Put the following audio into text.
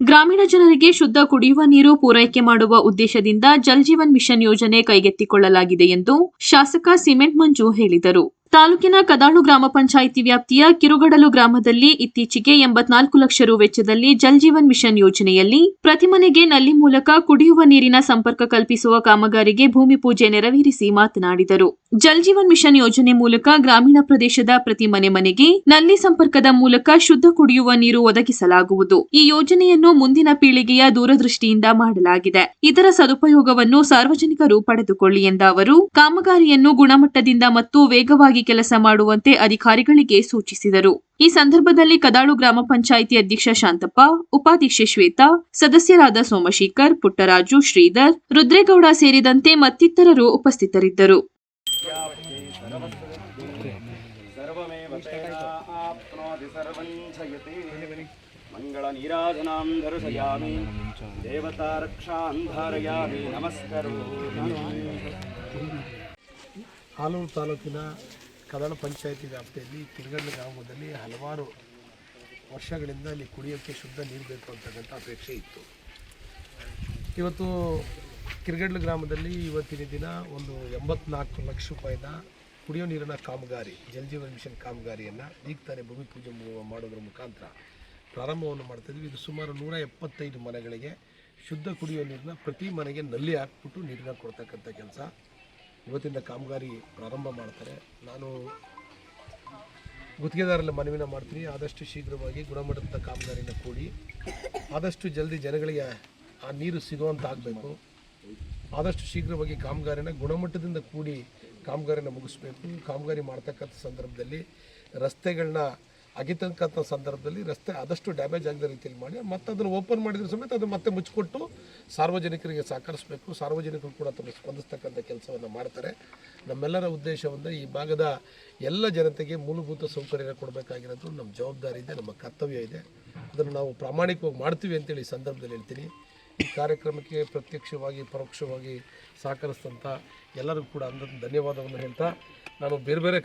ಗ್ರಾಮೀಣ ಜನರಿಗೆ ಶುದ್ಧ ಕುಡಿಯುವ ನೀರು ಪೂರೈಕೆ ಮಾಡುವ ಉದ್ದೇಶದಿಂದ ಜಲ್ಜೀವನ್ ಮಿಷನ್ ಯೋಜನೆ ಕೈಗೆತ್ತಿಕೊಳ್ಳಲಾಗಿದೆ ಎಂದು ಶಾಸಕ ಸಿಮೆಂಟ್ ಮಂಜು ಹೇಳಿದರು. ತಾಲೂಕಿನ ಕದಾಳು ಗ್ರಾಮ ಪಂಚಾಯಿತಿ ವ್ಯಾಪ್ತಿಯ ಕಿರುಗಡಲು ಗ್ರಾಮದಲ್ಲಿ ಇತ್ತೀಚೆಗೆ ಎಂಬತ್ನಾಲ್ಕು ಲಕ್ಷ ರು ವೆಚ್ಚದಲ್ಲಿ ಜಲ್ಜೀವನ್ ಮಿಷನ್ ಯೋಜನೆಯಲ್ಲಿ ಪ್ರತಿ ಮನೆಗೆ ನಲ್ಲಿ ಮೂಲಕ ಕುಡಿಯುವ ನೀರಿನ ಸಂಪರ್ಕ ಕಲ್ಪಿಸುವ ಕಾಮಗಾರಿಗೆ ಭೂಮಿ ಪೂಜೆ ನೆರವೇರಿಸಿ ಮಾತನಾಡಿದರು. ಜಲ್ ಜೀವನ್ ಮಿಷನ್ ಯೋಜನೆ ಮೂಲಕ ಗ್ರಾಮೀಣ ಪ್ರದೇಶದ ಪ್ರತಿ ಮನೆ ಮನೆಗೆ ನಲ್ಲಿ ಸಂಪರ್ಕದ ಮೂಲಕ ಶುದ್ಧ ಕುಡಿಯುವ ನೀರು ಒದಗಿಸಲಾಗುವುದು. ಈ ಯೋಜನೆಯನ್ನು ಮುಂದಿನ ಪೀಳಿಗೆಯ ದೂರದೃಷ್ಟಿಯಿಂದ ಮಾಡಲಾಗಿದೆ. ಇದರ ಸದುಪಯೋಗವನ್ನು ಸಾರ್ವಜನಿಕರು ಪಡೆದುಕೊಳ್ಳಿ ಎಂದ ಅವರು, ಕಾಮಗಾರಿಯನ್ನು ಗುಣಮಟ್ಟದಿಂದ ಮತ್ತು ವೇಗವಾಗಿ ಕೆಲಸ ಮಾಡುವಂತೆ ಅಧಿಕಾರಿಗಳಿಗೆ ಸೂಚಿಸಿದರು. ಈ ಸಂದರ್ಭದಲ್ಲಿ ಕದಾಳು ಗ್ರಾಮ ಪಂಚಾಯಿತಿ ಅಧ್ಯಕ್ಷ ಶಾಂತಪ್ಪ, ಉಪಾಧ್ಯಕ್ಷೆ ಶ್ವೇತಾ, ಸದಸ್ಯರಾದ ಸೋಮಶೇಖರ್, ಪುಟ್ಟರಾಜು, ಶ್ರೀಧರ್, ರುದ್ರೇಗೌಡ ಸೇರಿದಂತೆ ಮತ್ತಿತರರು ಉಪಸ್ಥಿತರಿದ್ದರು. आप्नोति सर्वं जयति मङ्गलनीराजनां दर्शयामि देवतारक्षां धारयामि नमस्करोमि ಹಾಲೂರು ತಾಲೂಕಿನ ಕದಳ ಪಂಚಾಯತಿ ವ್ಯಾಪ್ತಿಯಲ್ಲಿ ಕಿರ್ಗಡ್ಲ ಗ್ರಾಮದಲ್ಲಿ ಹಲವಾರು ವರ್ಷಗಳಿಂದ ಅಲ್ಲಿ ಕುಡಿಯೋಕ್ಕೆ ಶುದ್ಧ ನೀರು ಬೇಕು ಅಂತಕ್ಕಂಥ ಅಪೇಕ್ಷೆ ಇತ್ತು ಇವತ್ತು ಕಿರ್ಗಡ್ಲ ಗ್ರಾಮದಲ್ಲಿ ಇವತ್ತಿನ ದಿನ ಒಂದು ಎಂಬತ್ನಾಲ್ಕು ಲಕ್ಷ ರೂಪಾಯಿನ ಕುಡಿಯೋ ನೀರಿನ ಕಾಮಗಾರಿ, ಜಲ್ ಜೀವನ್ ಮಿಷನ್ ಕಾಮಗಾರಿಯನ್ನು ಈಗ ತಾನೇ ಭೂಮಿ ಪೂಜೆ ಮಾಡೋದ್ರ ಮುಖಾಂತರ ಪ್ರಾರಂಭವನ್ನು ಮಾಡ್ತಾಯಿದ್ವಿ ಇದು ಸುಮಾರು ನೂರ ಎಪ್ಪತ್ತೈದು ಮನೆಗಳಿಗೆ ಶುದ್ಧ ಕುಡಿಯೋ ನೀರನ್ನ ಪ್ರತಿ ಮನೆಗೆ ನಲ್ಲಿ ಹಾಕ್ಬಿಟ್ಟು ನೀರನ್ನ ಕೊಡ್ತಕ್ಕಂಥ ಕೆಲಸ. ಇವತ್ತಿಂದ ಕಾಮಗಾರಿ ಪ್ರಾರಂಭ ಮಾಡ್ತಾರೆ. ನಾನು ಗುತ್ತಿಗೆದಾರರಲ್ಲಿ ಮನವಿನ ಮಾಡ್ತೀನಿ. ಆದಷ್ಟು ಶೀಘ್ರವಾಗಿ ಗುಣಮಟ್ಟದ ಕಾಮಗಾರಿನ ಕೂಡಿ ಆದಷ್ಟು ಜಲ್ದಿ ಜನಗಳಿಗೆ ಆ ನೀರು ಸಿಗುವಂತಾಗಬೇಕು ಆದಷ್ಟು ಶೀಘ್ರವಾಗಿ ಕಾಮಗಾರಿನ ಗುಣಮಟ್ಟದಿಂದ ಕೂಡಿ ಕಾಮಗಾರಿನ ಮುಗಿಸ್ಬೇಕು. ಕಾಮಗಾರಿ ಮಾಡ್ತಕ್ಕಂಥ ಸಂದರ್ಭದಲ್ಲಿ ರಸ್ತೆಗಳನ್ನ ಅಗಿತಕ್ಕಂಥ ಸಂದರ್ಭದಲ್ಲಿ ರಸ್ತೆ ಆದಷ್ಟು ಡ್ಯಾಮೇಜ್ ಆಗದ ರೀತಿಯಲ್ಲಿ ಮಾಡಿ ಮತ್ತೆ ಅದನ್ನು ಓಪನ್ ಮಾಡಿದ್ರ ಸಮೇತ ಅದು ಮತ್ತೆ ಮುಚ್ಚಿಕೊಟ್ಟು ಸಾರ್ವಜನಿಕರಿಗೆ ಸಹಕರಿಸಬೇಕು. ಸಾರ್ವಜನಿಕರು ಕೂಡ ತಮ್ಮ ಸ್ಪಂದಿಸ್ತಕ್ಕಂಥ ಕೆಲಸವನ್ನು ಮಾಡ್ತಾರೆ. ನಮ್ಮೆಲ್ಲರ ಉದ್ದೇಶ ಅಂದರೆ ಈ ಭಾಗದ ಎಲ್ಲ ಜನತೆಗೆ ಮೂಲಭೂತ ಸೌಕರ್ಯ ಕೊಡಬೇಕಾಗಿರೋದು ನಮ್ಮ ಜವಾಬ್ದಾರಿ ಇದೆ, ನಮ್ಮ ಕರ್ತವ್ಯ ಇದೆ. ಅದನ್ನು ನಾವು ಪ್ರಾಮಾಣಿಕವಾಗಿ ಮಾಡ್ತೀವಿ ಅಂತೇಳಿ ಈ ಸಂದರ್ಭದಲ್ಲಿ ಹೇಳ್ತೀನಿ. ಕಾರ್ಯಕ್ರಮಕ್ಕೆ ಪ್ರತ್ಯಕ್ಷವಾಗಿ ಪರೋಕ್ಷವಾಗಿ ಸಹಕರಿಸಿದಂಥ ಎಲ್ಲರಿಗೂ ಕೂಡ ಅಂದ ಧನ್ಯವಾದವನ್ನು ಹೇಳ್ತಾ ನಾನು ಬೇರೆ ಬೇರೆ